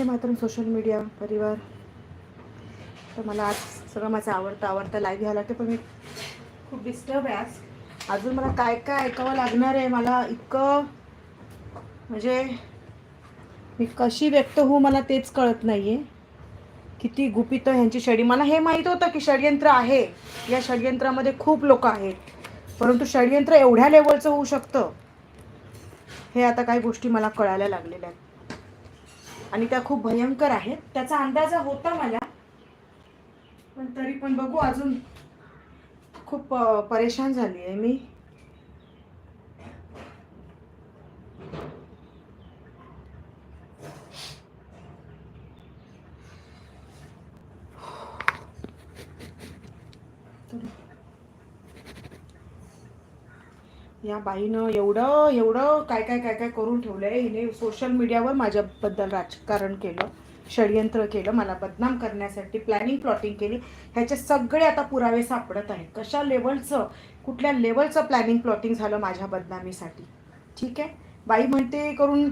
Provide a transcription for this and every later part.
वंदे मातरम social media परिवार. तर मला आज सगळं माझं आवडतं आवडतं लाईव्ह घ्यायला ते पण मी खूप डिस्टर्ब आहे आज. अजून मला काय काय ऐकावं लागणार आहे? मला इतकं म्हणजे मी कशी व्यक्त होऊ मला तेच कळत नाही आहे किती गुपित ह्यांची षडी. मला हे माहीत होतं की षडयंत्र आहे. या षडयंत्रामध्ये खूप लोक आहेत. परंतु षडयंत्र एवढ्या लेवलचं होऊ शकतं? हे आता काही गोष्टी मला कळायला लागलेल्या आहेत. आणि त्या खूप भयंकर आहेत. त्याचा अंदाज होता मला. पण तरी पण बघू अजून खूप परेशान झाली आहे मी. या बाईनं एवढं एवढं काय काय काय काय करून ठेवलंय? हिने सोशल मीडियावर माझ्याबद्दल राजकारण केलं षडयंत्र केलं मला बदनाम करण्यासाठी प्लॅनिंग प्लॉटिंग केली. ह्याचे सगळे आता पुरावे सापडत आहेत. कशा लेवलचं कुठल्या लेवलचं प्लॅनिंग प्लॉटिंग झालं माझ्या बदनामीसाठी? ठीक आहे? बाई म्हणते करून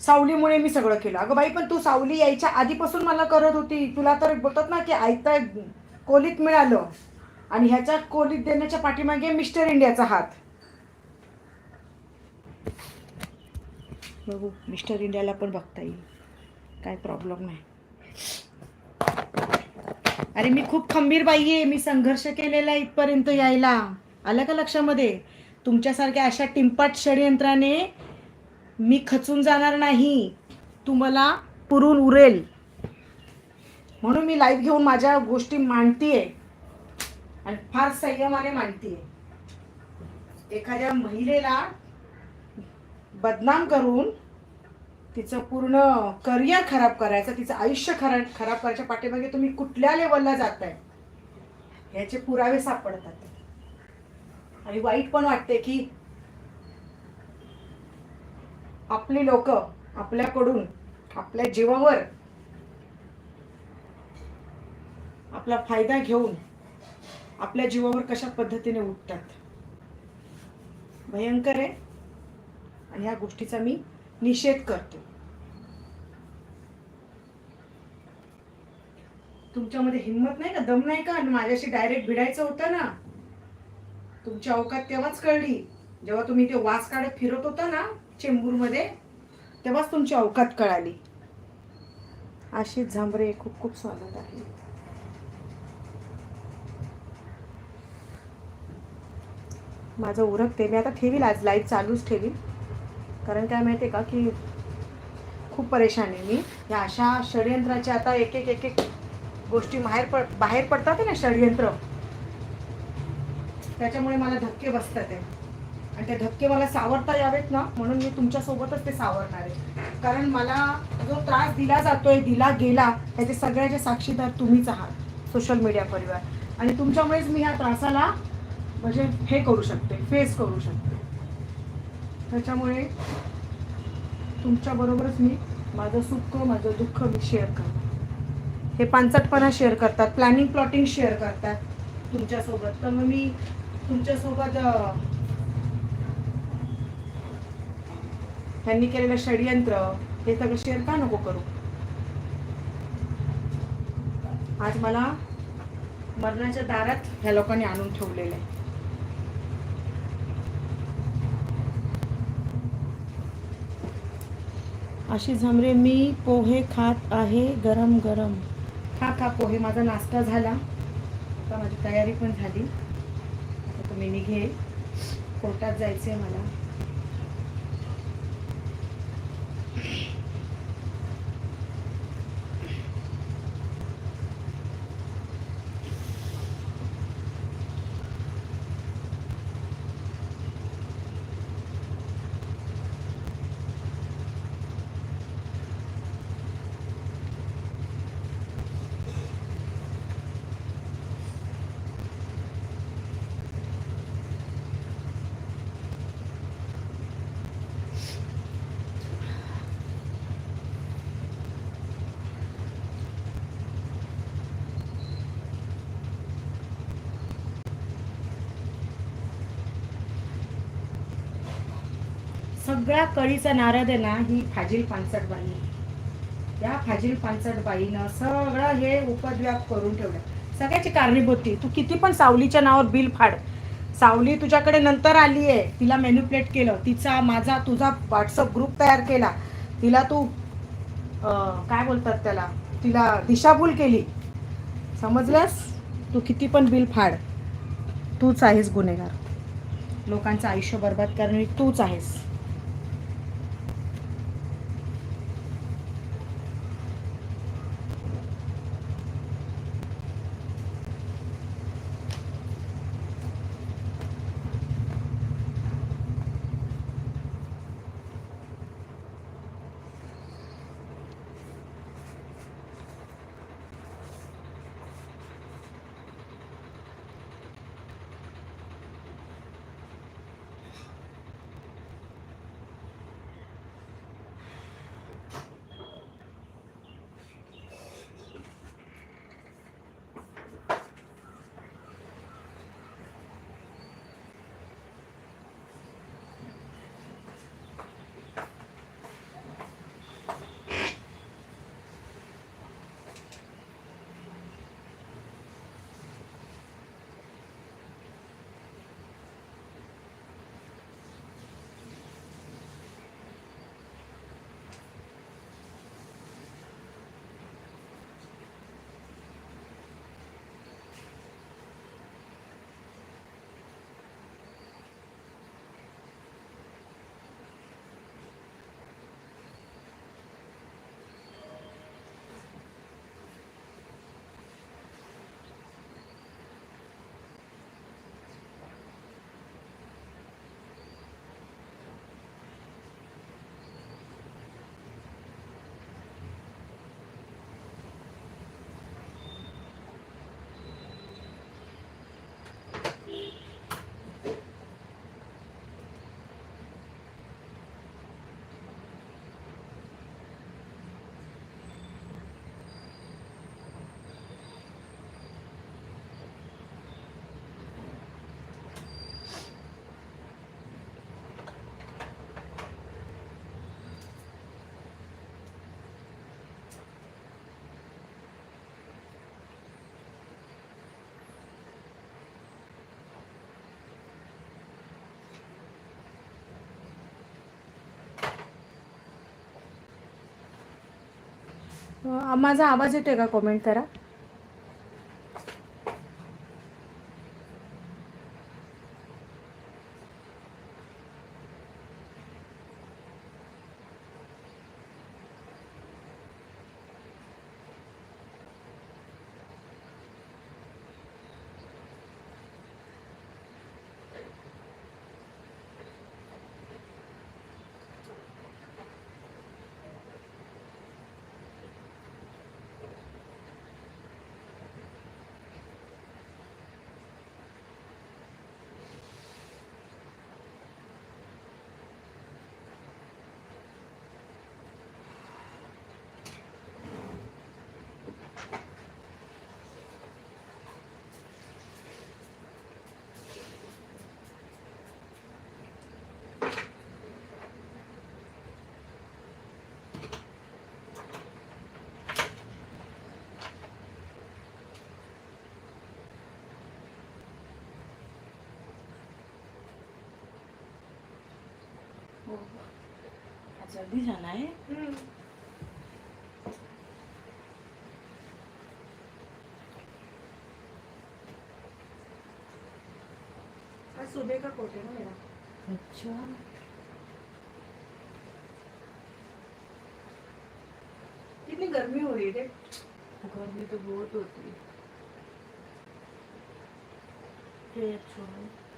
सावलीमुळे मी सगळं केलं. अगं बाई पण तू सावली यायच्या आधीपासून मला करत होती. तुला तर बोलतात ना की आयता कोलीत मिळालं. आणि ह्याच्या कोलीत देण्याच्या पाठीमागे मिस्टर इंडियाचा हात. बघू. मिस्टर इंडियाला पण बघता येईल. काय प्रॉब्लेम नाही. अरे मी खूप खंबीर बाई आहे. मी संघर्ष केलेला आहे इथपर्यंत यायला. आलं का लक्षामध्ये? तुमच्यासारख्या अशा टिंपाट षडयंत्राने मी खचून जाणार नाही. तुम्हाला पुरून उरेल. म्हणून मी लाईव्ह घेऊन माझ्या गोष्टी मांडतीये. आणि फार संयमाने मांडतीये. एखाद्या महिलेला बदनाम करून तिचं पूर्ण करिअर खराब करायचं तिचं आयुष्य खराब खराब करायच्या पाठीमागे तुम्ही कुठल्या लेवलला जाताय? ह्याचे पुरावे सापडतात. आणि वाईट पण वाटते की आपली लोक आपल्याकडून आपल्या जीवावर आपला फायदा घेऊन आपल्या जीवावर कशा पद्धतीने उठतात? भयंकर आहे. आणि ह्या गोष्टीचा मी निषेध करतो. तुमच्यामध्ये हिंमत नाही का? दम नाही का? आणि माझ्याशी डायरेक्ट भिडायचं होतं ना? तुमची अवकात तेव्हाच कळली. जेव्हा तुम्ही ते वास काढत फिरत होता ना चेंबूरमध्ये तेव्हाच तुमची अवकात कळाली. आशिष झांबरे खूप खूप स्वागत आहे. माझं उरकते मी आता ठेवील आज लाइट चालूच ठेवील कारण काय माहिती आहे का की खूप परेशान आहे मी. या अशा षडयंत्राच्या आता एक एक एक एक गोष्टी बाहेर पड बाहेर पडतात आहे ना षडयंत्र. त्याच्यामुळे मला धक्के बसतात आहे. आणि ते धक्के मला सावरता यावेत ना म्हणून मी तुमच्यासोबतच ते सावरणार आहे. कारण मला जो त्रास दिला जातोय दिला गेला याचे सगळ्याचे साक्षीदार तुम्हीच आहात सोशल मीडिया परिवार. आणि तुमच्यामुळेच मी ह्या त्रासाला म्हणजे हे करू शकते फेस करू शकते. त्याच्यामुळे तुमच्याबरोबरच मी माझं सुख माझं दुःख मी शेअर करणार. हे पानचटपणा शेअर करतात प्लॅनिंग प्लॉटिंग शेअर करतात तुमच्यासोबत. तर मग मी तुमच्यासोबत त्यांनी केलेलं षडयंत्र हे सगळं शेअर का नको करू? आज मला मरणाच्या दारात ह्या लोकांनी आणून ठेवलेलं आहे. अशी झमरे मी पोहे खात आहे गरम गरम. खा खा पोहे. माझा नाश्ता झाला. आता माझी तयारी पण झाली. आता तुम्ही निघे कोर्टात जायचं आहे मला. सगळ्या कळीचा नारद आहे ना ही फाजील पानसटबाई. या फाजील पानसटबाईनं सगळं हे उपद्व्याप करून ठेवलं. सगळ्याची कारणीभूती तू किती पण सावलीच्या नावावर बिल फाड. सावली तुझ्याकडे नंतर आली आहे तिला मॅन्युप्लेट केलं तिचा माझा तुझा व्हॉट्सअप ग्रुप तयार केला. तिला तू काय बोलतात त्याला? तिला दिशाभूल केली. समजलंस? तू किती पण बिल फाड. तूच आहेस गुन्हेगार. लोकांचं आयुष्य बर्बाद करणे तूच आहेस. माझा आवाज येतोय का कॉमेंट करा? आज जल्दी जाना है आज सुबह का कोट है ना मेरा? अच्छा. कितनी गर्मी हो रही है। गर्मी तो बहुत होती है. छोड़ो.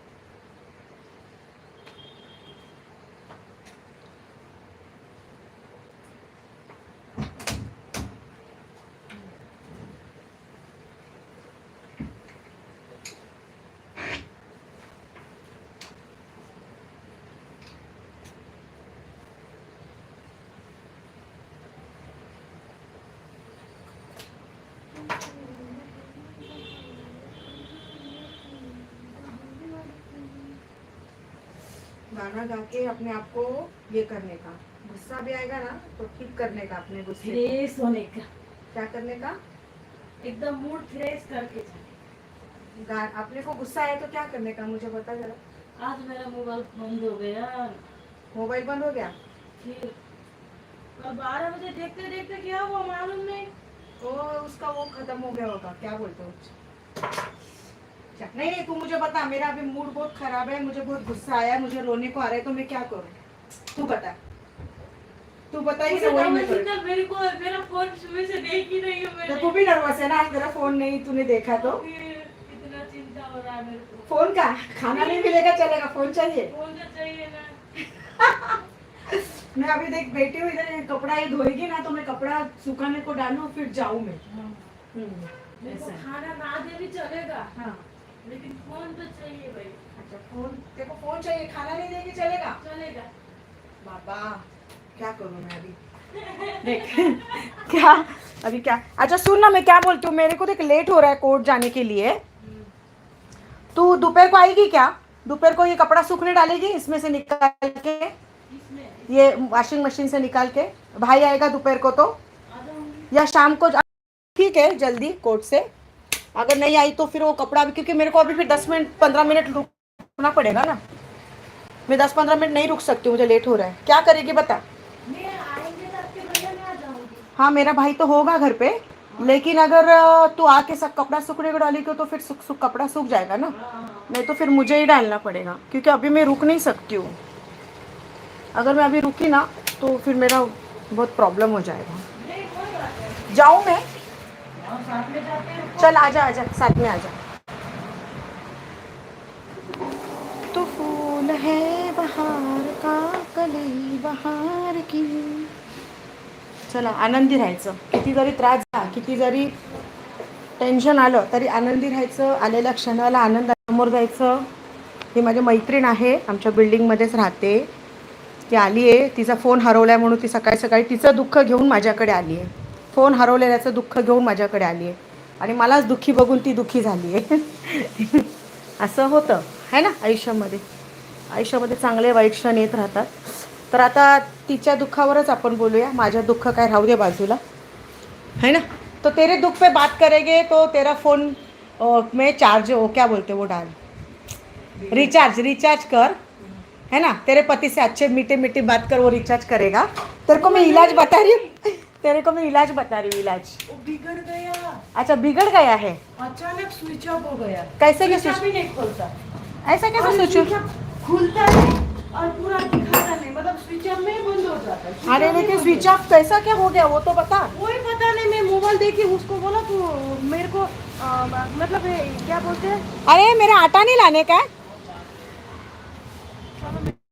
गाना गा के अपने आप को ये करने का। गुस्सा भी आएगा ना तो ठीक करने का अपने गुस्से फ्रेश होने का। क्या करने का? एकदम मूड फ्रेश करके जाने। गा- अपने को गुस्सा आए तो क्या करने का? मुझे बता जरा। आज मेरा मोबाइल बंद हो गया। मोबाइल बंद हो गया? फिर बारह बजे देखते देखते क्या हुआ मालूम नहीं। तो उसका वो खत्म हो गया होगा। क्या बोलते हो? अच्छा, नहीं नहीं तू मुझे बता मेरा अभी मूड बहुत खराब है मुझे बहुत गुस्सा आया है मुझे रोने को आ रहा है तो मैं क्या करूँ? तू बता। तू मैं करूँ। लगा, मेरे को मेरा फ़ोन सुबह से देख ही नहीं हूँ तो मैंने। तू भी नर्वस है ना आज तेरा फ़ोन नहीं तूने देखा तो। इतना चिंता हो रहा है मेरे को। फ़ोन का? खाना नहीं मिलेगा चलेगा फ़ोन चाहिए। फ़ोन तो चाहिए ना। मैं अभी देख बैठी हूँ इधर कपड़ा ये धोएगी ना तो मैं कपड़ा सुखाने को डालू फिर जाऊँ मैं। हम्म, है। खाना ना दे भी चलेगा। हाँ। लेकिन फ़ोन तो चाहिए भाई। अच्छा फ़ोन? तेरे को फ़ोन चाहिए खाना नहीं देगी चलेगा? चलेगा। बाबा क्या करूँ मैं अभी? देख क्या अभी क्या? अच्छा सुन ना मैं क्या बोलती हूँ मेरे को देख लेट हो रहा है कोर्ट जाने के लिए। तू दोपहर को आएगी क्या? दोपहर को ये कपड़ा सूखने डालेगी इसमें से निकाल के? ये वॉशिंग मशीन से निकाल के? भाई आएगा दोपहर को तो? या शाम को ठीक है जल्दी कोर्ट से। अगर नहीं आई तो फिर वो कपड़ा भी क्योंकि मेरे को अभी फिर दस मिनट पंद्रह मिनट रुकना पड़ेगा ना। मैं दस पंद्रह मिनट नहीं रुक सकती हूँ मुझे लेट हो रहा है। क्या करेगी बता? मैं आएँगे आपके भैया में आ जाऊँगी। हाँ मेरा भाई तो होगा घर पे लेकिन अगर तू आके सब कपड़ा सूखने को डालेगी तो फिर सूख सूख कपड़ा सूख जाएगा ना। नहीं तो फिर मुझे ही डालना पड़ेगा क्योंकि अभी मैं रुक नहीं सकती हूँ। अगर मैं अभी रुकी ना तो फिर मेरा बहुत प्रॉब्लम हो जाएगा। जाऊँ मैं? चल आजा आजा. साथ में आजा. तो फूल है बहार का कली बहार की। चला आनंदी राहायचं. किती जरी त्रास झाला किती जरी टेन्शन आलं तरी आनंदी राहायचं. आलेल्या क्षणाला आनंदासमोर जायचं. ही माझी मैत्रीण आहे. आमच्या बिल्डिंगमध्येच राहते. ती आली आहे तिचा फोन हरवला म्हणून ती सकाळी सकाळी तिचं दुःख घेऊन माझ्याकडे आली आहे फोन हरवलेल्याचं दुःख घेऊन माझ्याकडे आली आहे आणि मलाच दुःखी बघून ती दुःखी झाली आहे असं होतं. है ना? आयुष्यामध्ये. आयुष्यामध्ये चांगले वाईट क्षण येत राहतात. तर आता तिच्या दुःखावरच आपण बोलूया. माझ्या दुःख काय राहू दे बाजूला. है ना? तो तेरे दुःख पे बात करेंगे तो तेरा फोन में चार्ज हो. क्या बोलते वो डाल? रिचार्ज रिचार्ज कर. है ना? तेरे पति से अच्छे मीठे मीठे बात कर वो रिचार्ज करेगा. तेरे को मैं इलाज बता रही हूँ. तेरे को मैं इलाज बता रही हूँ इलाज। वो बिगड़ गया। अच्छा बिगड़ गया है? अचानक स्विच ऑफ़ हो गया। कैसे क्या स्विच ही नहीं खोलता। ऐसा कैसे स्विच ऑफ़ खुलता है और पूरा दिखाता नहीं। मतलब स्विच ऑफ़ में बंद हो जाता है। अरे लेकिन स्विच ऑफ़ कैसा क्या हो गया? वो तो बता। वही पता नहीं मैं मोबाइल देखी उसको बोला तो मेरे को आ, मतलब क्या बोलते हैं? अरे मेरा आटा नहीं लाने का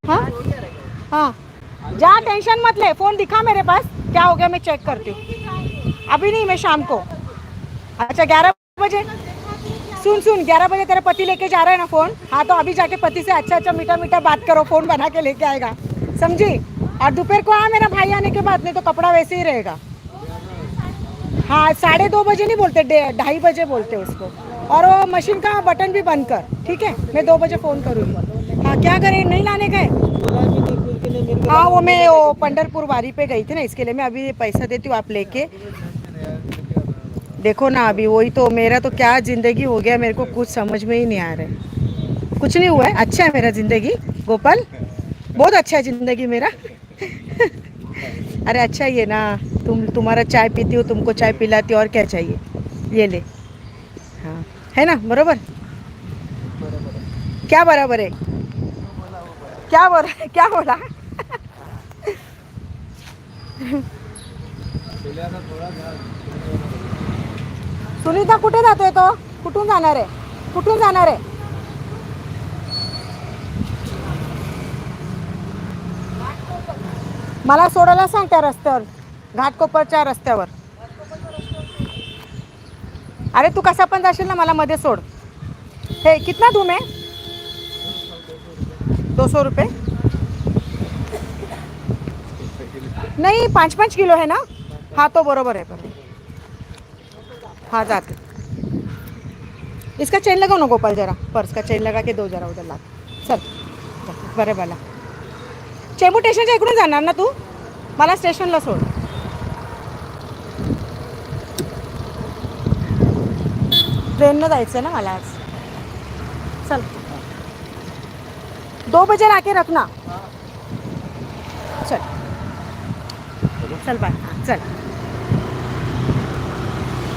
हाँ? हाँ। जा टेंशन मत ले। फ़ोन दिखा मेरे पास। क्या हो गया मैं चेक करती हूँ। अभी नहीं, मैं शाम को। अच्छा ग्यारह बजे? सुन सुन, ग्यारह बजे तेरा पति लेके जा रहा है ना फ़ोन हाँ तो अभी जाके पति से अच्छा अच्छा मीठा मीठा बात करो फ़ोन बना के लेके आएगा। समझी? और दोपहर को आ मेरा भाई आने के बाद, नहीं तो कपड़ा वैसे ही रहेगा। हाँ साढ़े दो बजे नहीं बोलते ढाई बजे बोलते उसको। और वो मशीन का बटन भी बंद कर, ठीक है? मैं दो बजे फ़ोन करूँगी। हाँ क्या करें? नहीं लाने का है हाँ वो मैं वो पंडरपुर वारी पे गई थी ना इसके लिए मैं अभी पैसा देती हूँ आप लेके। देखो ना अभी वही तो मेरा तो क्या ज़िंदगी हो गया मेरे को कुछ समझ में ही नहीं आ रहा है। कुछ नहीं हुआ है अच्छा है मेरा ज़िंदगी गोपाल। बहुत अच्छा है ज़िंदगी मेरा। अरे अच्छा ही है ना तुम तुम्हारा चाय पीती हो तुमको चाय पिलाती हो और क्या चाहिए? ये ले। हाँ है ना बरोबर? क्या बराबर है? क्या बोला क्या बोला? सुनीता कुठे जातोय तो? कुठून जाणार आहे? कुठून जाणार आहे? मला सोडायला सांग त्या रस्त्यावर घाटकोपरच्या रस्त्यावर. अरे तू कसा पण जाशील ना मला मध्ये सोड. हे कितना धूम आहे? दो सौ रुपये. नाही पाच पाच किलो आहे ना? हा तो बरोबर आहे. बरोबर हा जाते. इसका चेन लगाओ ना गोपाल जरा. पर्स का चेन लगा के दो जरा उधर लाग चल. बरे बाला चेंबू स्टेशनच्या इकडून जाणार ना तू? मला स्टेशनला सोड. ट्रेननं जायचं आहे ना मला आज. चल. दो बजे लाके रखना. चल बाय. हां चल.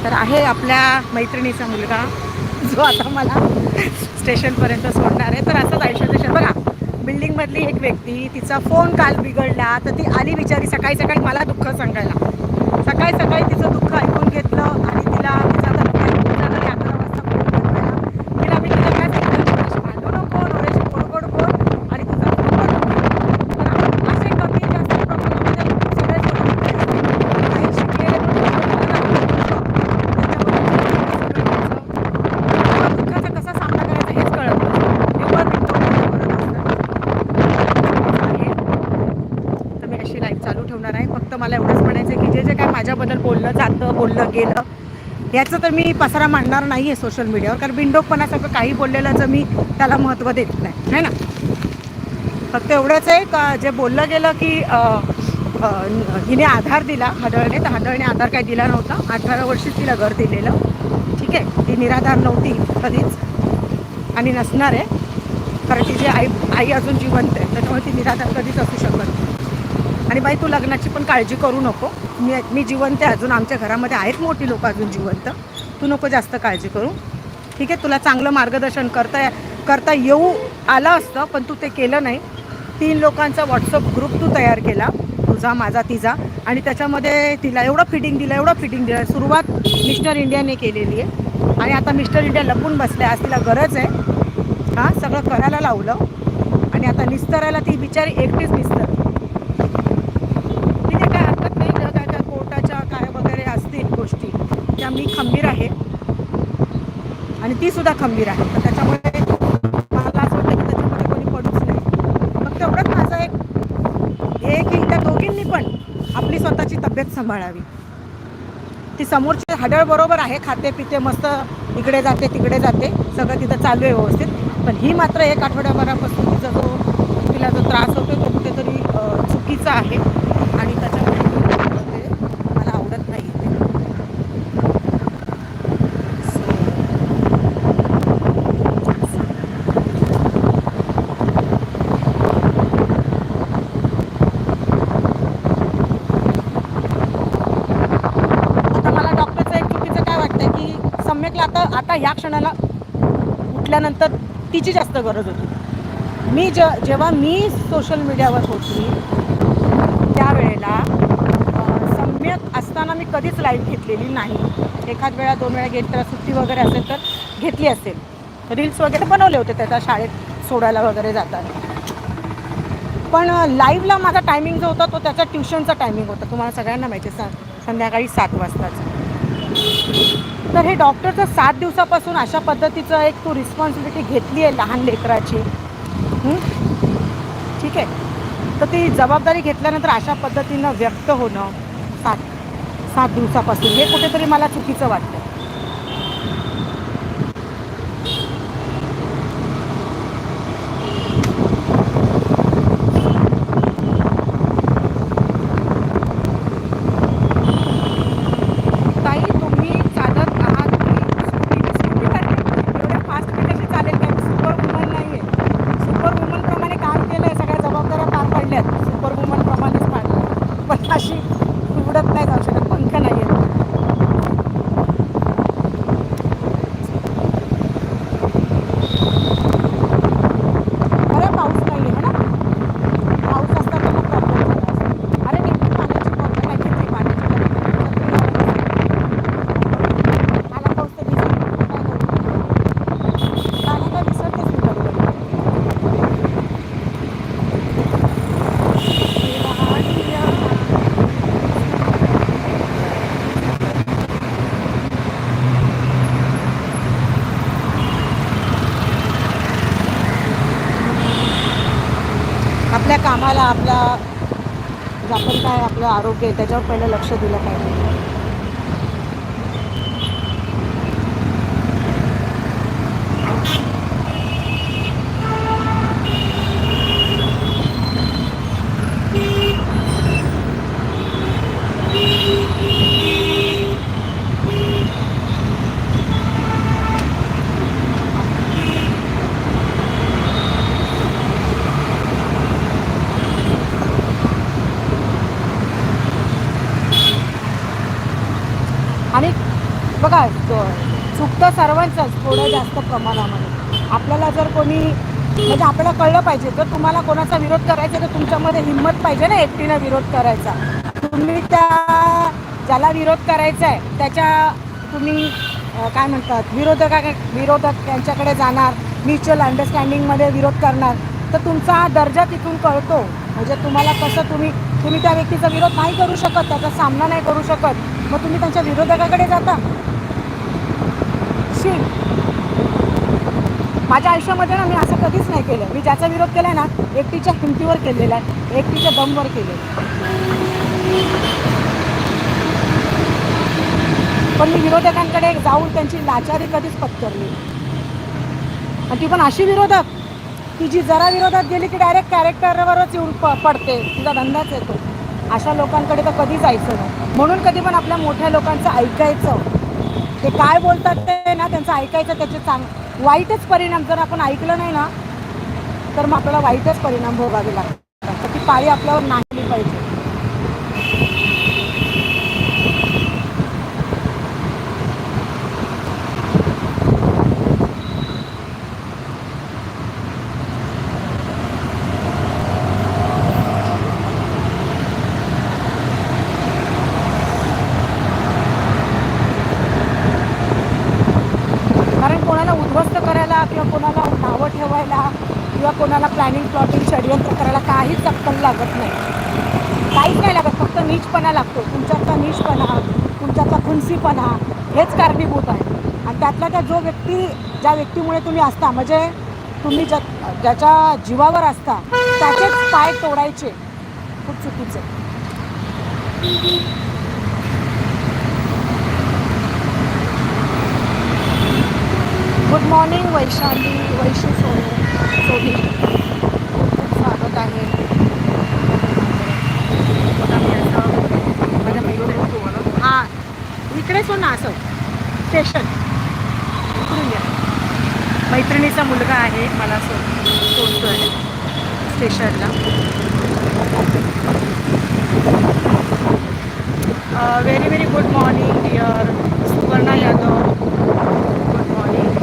तर आहे आपल्या मैत्रिणीचा मुलगा जो आता मला स्टेशनपर्यंत सोडणार आहे. तर असंच आयुष्य स्टेशन बघा बिल्डिंगमधली एक व्यक्ती तिचा फोन काल बिघडला तर ती आली बिचारी सकाळी सकाळी मला दुःख सांगायला. सकाळी सकाळी तिचं दुःख ऐकून घेतलं आणि तिला तिचा आता तिच्या घरी अकरा वाजता फोन बनवायला तिला मी तिला काय सांगितलं "थोडीशी भांडू नको थोडेसे गोड गोड बोल आणि तुझा फोन बनव तर असे कमी जास्त प्रमाणामध्ये सगळे सोडून काही शिकलेले पण त्याच्यामुळे दुःखाचा कसा सामना करायचा हेच कळत नाही. निव्वळ बिनतोड करत असतात. आहे. तर मी अशी लाईफ चालू ठेवणार आहे फक्त मला एवढंच म्हणायचं आहे की जे जे काय माझ्याबद्दल बोललं जातं बोललं गेलं याचं तर मी पसारा मांडणार नाही आहे सोशल मीडियावर कारण बिंडोकपणासारखं काही बोललेलं तर मी त्याला महत्त्व देत नाही. है ना? फक्त एवढंच आहे का जे बोललं गेलं की हिने आधार दिला हडळने तर हडळने आधार काही दिला नव्हता. अठरा वर्षीच तिला घर दिलेलं. ठीक आहे? ती निराधार नव्हती कधीच. आणि नसणार आहे कारण तिची आई आई अजून जिवंत आहे त्याच्यामुळे ती निराधार कधीच असू शकत नाही. आणि बाई तू लग्नाची पण काळजी करू नको. मी मी जिवंत आहे अजून. आमच्या घरामध्ये आहेत मोठी लोक अजून जिवंत. तू नको जास्त काळजी करू. ठीक आहे? तुला चांगलं मार्गदर्शन करता करता येऊ आलं असतं पण तू ते केलं नाही. तीन लोकांचा व्हॉट्सअप ग्रुप तू तयार केला. तुझा माझा तिचा. आणि त्याच्यामध्ये तिला एवढं फिटिंग दिलं एवढं फिटिंग दिलं. सुरुवात मिस्टर इंडियाने केलेली आहे. आणि आता मिस्टर इंडिया लपून बसले आज तिला गरज आहे. हां सगळं करायला लावलं. आणि आता निस्तरायला ती बिचारी एकटीच निस्तर तिथे काय हरकत नाही जर काय काय कोर्टाच्या काय वगैरे असतील गोष्टी त्या मी खंबीर आहे. आणि ती सुद्धा खंबीर आहे. तर त्याच्यामुळे मला असं वाटतं की त्याच्यामध्ये कोणी पडूच नाही. मग तेवढंच माझं एक हे की त्या दोघींनी पण आपली स्वतःची तब्येत सांभाळावी. ती समोरची हडळ बरोबर आहे खाते पिते मस्त इकडे जाते तिकडे जाते. सगळं तिथं चालू आहे व्यवस्थित. पण ही मात्र एक आठवड्याभरापासून तिचा जो तिला जो त्रास होतो तो कुठेतरी चुकीचा आहे. आणि त्याच्या ते मला आवडत नाही ते. आता मला डॉक्टरचं एक चुकीचं काय वाटतंय की का ह्या क्षणाला उठल्यानंतर तिची जास्त गरज होती. मी ज जेव्हा मी सोशल मीडियावर होती त्यावेळेला सम्यक असताना मी कधीच लाईव्ह घेतलेली नाही. एखाद वेळा दोन वेळा घेत तर सुट्टी वगैरे असेल तर घेतली असेल. रील्स वगैरे बनवले होते त्याचा शाळेत सोडायला वगैरे जाताना. पण लाईव्हला माझा टायमिंग जो होता तो त्याचा ट्युशनचा टायमिंग होता. तुम्हाला सगळ्यांना माहिती आहे सा संध्याकाळी सात वाजताचा. तर हे डॉक्टरचं सात दिवसापासून अशा पद्धतीचं एक तू रिस्पॉन्सिबिलिटी घेतली आहे लहान लेकराची. ठीक आहे. तर ती जबाबदारी घेतल्यानंतर अशा पद्धतीनं व्यक्त होणं सात सात दिवसापासून हे कुठेतरी मला चुकीचं वाटतं ताई तुम्ही चालत आहात की स्कूटी स्कूटी करते एवढ्या फास्ट मी कशी चालेल काय सुपर वुमन नाही आहे सुपर वुमनप्रमाणे काम केलं आहे सगळ्या जबाबदाऱ्या पार आम्हाला आपल्या जे आपण काय आपलं आरोग्य आहे त्याच्यावर पहिलं लक्ष दिलं पाहिजे आणि बघा तो- चुकतं एवढ्या थोडं जास्त प्रमाणामध्ये. आपल्याला जर कोणी म्हणजे आपल्याला कळलं पाहिजे जर तुम्हाला कोणाचा विरोध करायचा तर तुमच्यामध्ये हिंमत पाहिजे ना एकटीनं विरोध करायचा. तुम्ही त्या ज्याला विरोध करायचा आहे त्याच्या तुम्ही काय म्हणतात विरोधका विरोधक त्यांच्याकडे जाणार म्युच्युअल अंडरस्टँडिंगमध्ये विरोध करणार तर तुमचा हा दर्जा तिथून कळतो. म्हणजे तुम्हाला कसं तुम्ही तुम्ही त्या व्यक्तीचा विरोध नाही करू शकत त्याचा सामना नाही करू शकत मग तुम्ही त्यांच्या विरोधकाकडे जाता. शी माझ्या आयुष्यामध्ये ना मी असं कधीच नाही केलं. मी ज्याचा विरोध केला ना एकटीच्या हिमतीवर केलेला आहे. एकटीच्या दमवर केले पण मी विरोधकांकडे जाऊन त्यांची लाचारी कधीच पत्करली आणि ती पण अशी विरोधक की जी जरा विरोधात गेली की डायरेक्ट कॅरेक्टरवरच येऊन प पडते. तिचा धंदाच येतो. अशा लोकांकडे तर कधी जायचं नाही. म्हणून कधी पण आपल्या मोठ्या लोकांचं ऐकायचं ते काय बोलतात ते ना त्यांचं ऐकायचं त्याचे चांग वाईटच परिणाम जर आपण ऐकलं नाही ना तर मग आपल्याला वाईटच परिणाम भोगावे लागतात. तर ती पाळी आपल्यावर नाही पाहिजे कारण कोणाला उद्ध्वस्त करायला किंवा कोणाला नावं ठेवायला किंवा कोणाला प्लॅनिंग प्लॉटिंग षडयंत्र करायला काहीच अक्कल लागत नाही काहीच नाही लागत फक्त नीचपणा तुमच्यातला निष्पणा तुमच्यातला खुनसीपणा हेच कारणीभूत आहे. आणि त्यातला त्या जो व्यक्ती ज्या व्यक्तीमुळे तुम्ही असता म्हणजे तुम्ही ज्या ज्याच्या जीवावर असता त्याचेच पाय तोडायचे. खूप चुकीचे गुड मॉर्निंग वैशाली वैशी सोनी. सोनी खूप स्वागत आहे माझ्या मैत्रिणी हां इकडेच हो ना असं स्टेशन इकडून या. मैत्रिणीचा मुलगा आहे मला सो सोडतो आहे स्टेशनला very very good morning dear Suvarna Yadav. Good morning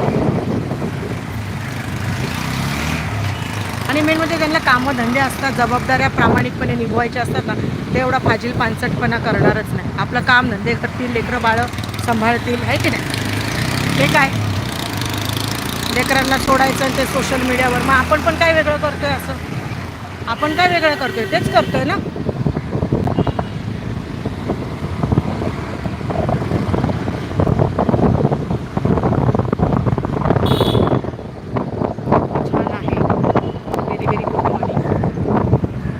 आणि मेन म्हणजे त्यांना कामं धंदे असतात जबाबदाऱ्या प्रामाणिकपणे निभवायच्या असतात ना तेवढा फाजील पानसटपणा करणारच नाही. आपलं काम धंदे करतील लेकरं बाळं सांभाळतील आहे की नाही? ते काय? लेकरांना सोडायचं आणि ते सोशल मीडियावर मग आपण पण काय वेगळं करतोय असं? आपण काय वेगळं करतोय? तेच करतोय ना छान आहे व्हेरी व्हेरी गुड मॉर्निंग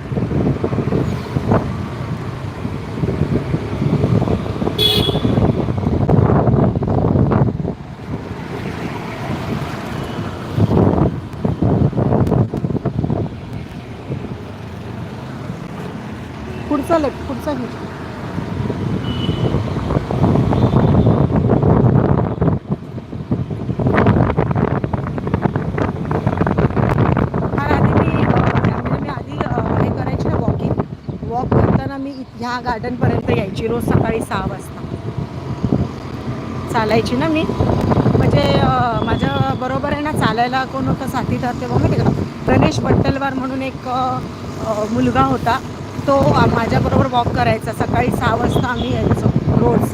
पुढचा लेफ्ट पुढचा घे फार आधी मी अ, म्हणजे मी आधी अ, हे करायची ना वॉकिंग वॉक करताना मी ह्या गार्डनपर्यंत यायची रोज सकाळी सहा वाजता. चालायची ना मी. म्हणजे माझ्या बरोबर आहे ना चालायला कोण होतं साथीदार तेव्हा माहिती का? गणेश बट्टलवार म्हणून एक मुलगा होता. तो माझ्याबरोबर वॉक करायचा. सकाळी सहा वाजता आम्ही यायचो रोज.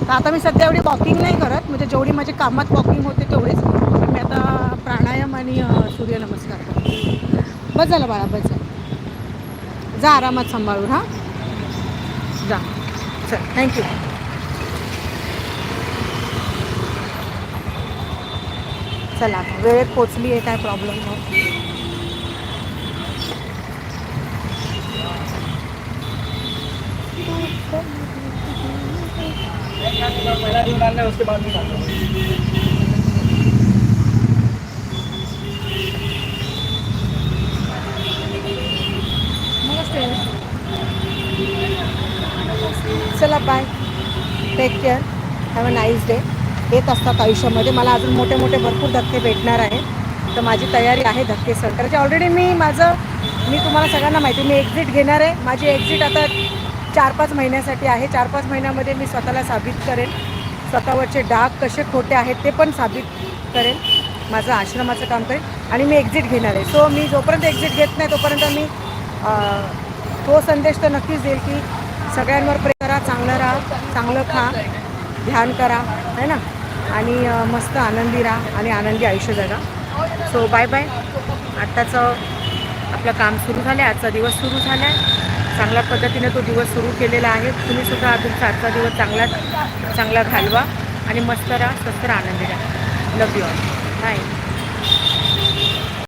तर आता मी सध्या एवढी वॉकिंग नाही करत. म्हणजे जेवढी माझी कामात वॉकिंग होते तेवढीच. पण मी आता प्राणायाम आणि सूर्यनमस्कार करते. बस झालं बाळा बस झालं. जा आरामात सांभाळून हां. जा. चल थँक्यू चला वेळेत पोचली आहे काय प्रॉब्लेम नाही. उसके बाद चला bye take care have a nice day येत असतात आयुष्यामध्ये. मला अजून मोठे मोठे भरपूर धक्के भेटणार आहे तर माझी तयारी आहे धक्के सर. करायची ऑलरेडी मी माझं मी तुम्हाला सगळ्यांना माहिती मी एक्झिट घेणार आहे. माझी एक्झिट आता चार पाच महिन्यासाठी आहे. चार पाच महिन्यामध्ये मी स्वतःला साबित करेन. स्वतःवरचे डाग कसे खोटे आहेत ते पण साबित करेन. माझं आश्रमाचं काम करेन. आणि मी एक्झिट घेणार आहे. सो मी जोपर्यंत एक्झिट घेत नाही तोपर्यंत मी तो संदेश तर नक्कीच देईल की सगळ्यांवर प्रेम चांगलं खा ध्यान करा है ना? आणि मस्त आनंदी राहा आणि आनंदी आयुष्य जगा. सो बाय बाय आत्ताचं आपलं काम सुरू झालं आहे आजचा दिवस सुरू झाला आहे चांगल्या पद्धतीने तो दिवस सुरू केलेला आहे. तुम्हीसुद्धा तुमचा आजचा दिवस चांगला चांगला घालवा आणि मस्त राहा स्वस्त राहा आनंदी राहा. लव यू ऑल बाय